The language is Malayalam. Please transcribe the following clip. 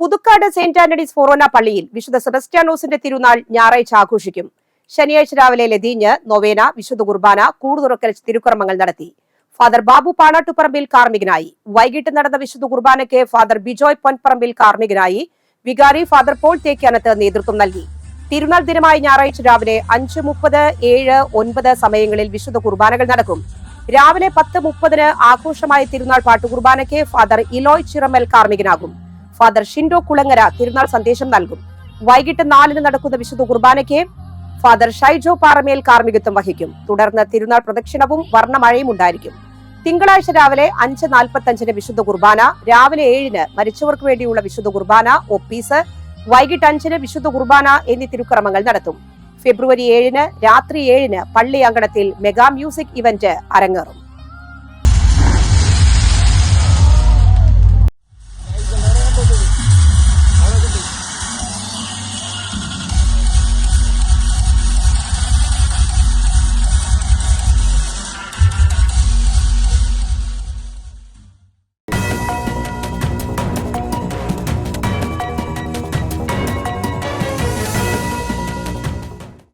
പുതുക്കാട് സെന്റ് ആന്റണീസ് ഫൊറോന പള്ളിയിൽ വിശുദ്ധ സെബസ്റ്റ്യാനോസിന്റെ തിരുനാൾ ഞായറാഴ്ച ആഘോഷിക്കും. ശനിയാഴ്ച രാവിലെ ലതീഞ്ഞ് നൊവേന വിശുദ്ധ കുർബാന കൂടുതുറക്കൽ തിരുക്കർമ്മങ്ങൾ നടത്തി. ഫാദർ ബാബു പാണാട്ടുപറമ്പിൽ കാർമ്മികനായി. വൈകിട്ട് നടന്ന വിശുദ്ധ കുർബാനയ്ക്ക് ഫാദർ ബിജോയ് പൊൻപറമ്പിൽ കാർമ്മികനായി. വികാരി ഫാദർ പോൾ തേക്കാനത്ത് നേതൃത്വം നൽകി. തിരുനാൾ ദിനമായ ഞായറാഴ്ച രാവിലെ അഞ്ച് മുപ്പത് ഏഴ് ഒൻപത് സമയങ്ങളിൽ വിശുദ്ധ കുർബാനകൾ നടക്കും. രാവിലെ പത്ത് മുപ്പതിന് ആഘോഷമായ തിരുനാൾ പാട്ടുകുർബാനയ്ക്ക് ഫാദർ ഇലോയ് ചിറമൽ കാർമ്മികനാകും. ഫാദർ ഷിൻഡോ കുളങ്ങര തിരുനാൾ സന്ദേശം നൽകും. വൈകിട്ട് നാലിന് നടക്കുന്ന വിശുദ്ധ കുർബാനയ്ക്ക് ഫാദർ ഷൈജോ പാറമേൽ കാർമ്മികത്വം വഹിക്കും. തുടർന്ന് തിരുനാൾ പ്രദക്ഷിണവും വർണമഴയും ഉണ്ടായിരിക്കും. തിങ്കളാഴ്ച രാവിലെ അഞ്ച് നാൽപ്പത്തി അഞ്ചിന് വിശുദ്ധ കുർബാന രാവിലെ ഏഴിന് മരിച്ചവർക്ക് വേണ്ടിയുള്ള വിശുദ്ധ കുർബാന ഒപ്പീസ് വൈകിട്ട് അഞ്ചിന് വിശുദ്ധ കുർബാന എന്നീ തിരുക്രമങ്ങൾ നടത്തും. ഫെബ്രുവരി ഏഴിന് രാത്രി ഏഴിന് പള്ളി അങ്കണത്തിൽ മെഗാ മ്യൂസിക് ഇവന്റ് അരങ്ങേറും.